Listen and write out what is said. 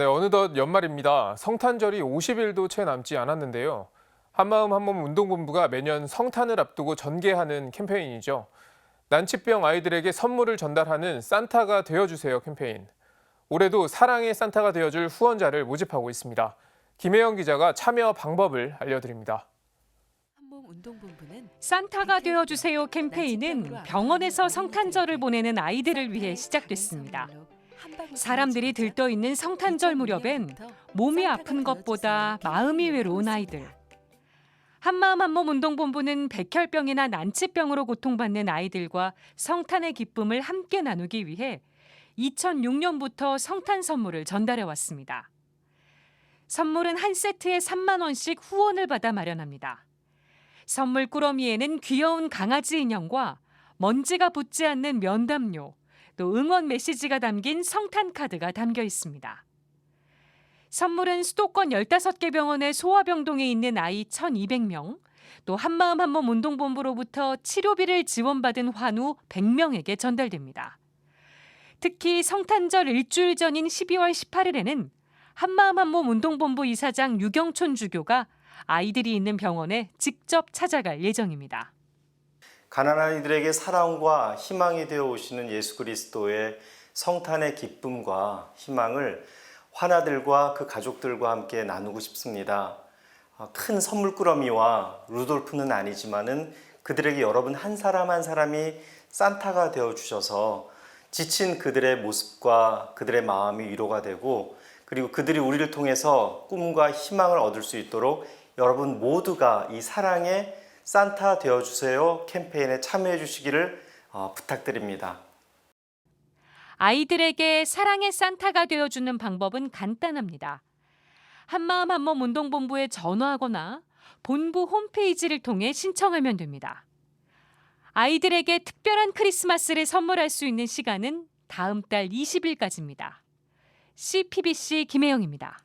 네, 어느덧 연말입니다. 성탄절이 50일도 채 남지 않았는데요. 한마음 한몸 운동본부가 매년 성탄을 앞두고 전개하는 캠페인이죠. 난치병 아이들에게 선물을 전달하는 산타가 되어주세요 캠페인. 올해도 사랑의 산타가 되어줄 후원자를 모집하고 있습니다. 김혜영 기자가 참여 방법을 알려드립니다. 산타가 되어주세요 캠페인은 병원에서 성탄절을 보내는 아이들을 위해 시작됐습니다. 사람들이 들떠 있는 성탄절 무렵엔 몸이 아픈 것보다 마음이 외로운 아이들. 한마음 한몸 운동본부는 백혈병이나 난치병으로 고통받는 아이들과 성탄의 기쁨을 함께 나누기 위해 2006년부터 성탄 선물을 전달해 왔습니다. 선물은 한 세트에 3만 원씩 후원을 받아 마련합니다. 선물 꾸러미에는 귀여운 강아지 인형과 먼지가 붙지 않는 면담요, 또 응원 메시지가 담긴 성탄 카드가 담겨 있습니다. 선물은 수도권 15개 병원의 소아병동에 있는 아이 1,200명, 또 한마음 한몸 운동본부로부터 치료비를 지원받은 환우 100명에게 전달됩니다. 특히 성탄절 일주일 전인 12월 18일에는 한마음 한몸 운동본부 이사장 유경촌 주교가 아이들이 있는 병원에 직접 찾아갈 예정입니다. 가난한 이들에게 사랑과 희망이 되어 오시는 예수 그리스도의 성탄의 기쁨과 희망을 환아들과 그 가족들과 함께 나누고 싶습니다. 어, 큰 선물 꾸러미와 루돌프는 아니지만은 그들에게 여러분 한 사람 한 사람이 산타가 되어 주셔서 지친 그들의 모습과 그들의 마음이 위로가 되고 그리고 그들이 우리를 통해서 꿈과 희망을 얻을 수 있도록 여러분 모두가 이 사랑의 산타 되어 주세요 캠페인에 참여해 주시기를 어, 부탁드립니다. 아이들에게 사랑의 산타가 되어주는 방법은 간단합니다. 한마음 한몸 운동본부에 전화하거나 본부 홈페이지를 통해 신청하면 됩니다. 아이들에게 특별한 크리스마스를 선물할 수 있는 시간은 다음 달 20일까지입니다. CPBC 김혜영입니다.